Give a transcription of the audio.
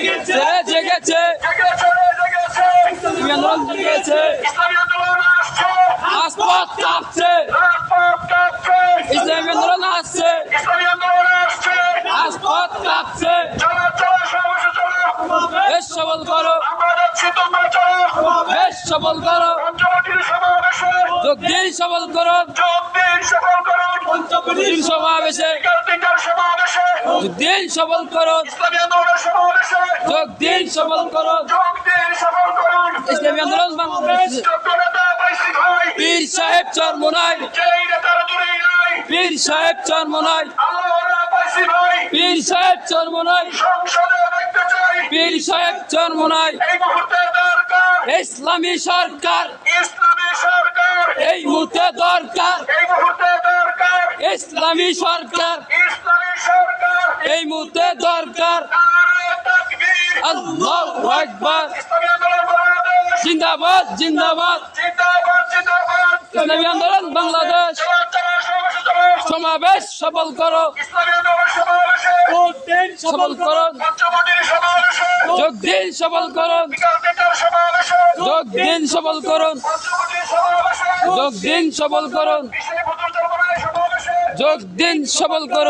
জেগেছে। জেগেছে। আন্দোলন জেগেছে। রাজপথ কাঁপছে ইসলামী আন্দোলন আসছে। কাঁপছে বেশ সবল করো। বেশ সবল করো। যোগ দিন সবল করো। যোগ দিন করুন সমাবেশে। দিন সবল করো যোগ দিন সবল করো ইসলামী আন্দোলন পীর সাহেব চরমনাই পীর সাহেব চরমনাই পীর সাহেব চরমনাই পীর সাহেব চরমনাই ইসলামী সরকার। এই মুহূর্তে দরকার। ইসলামী সরকার। এই দরকার। জিন্দাবাদ জিন্দাবাদ। ইসলামী আন্দোলন বাংলাদেশ। সমাবেশে সফল করো। সফল করো। যোগ দিন সফল করো। যোগ দিন সফল করো। যোগ দিন সফল করো। যোগ দিন সফল করো।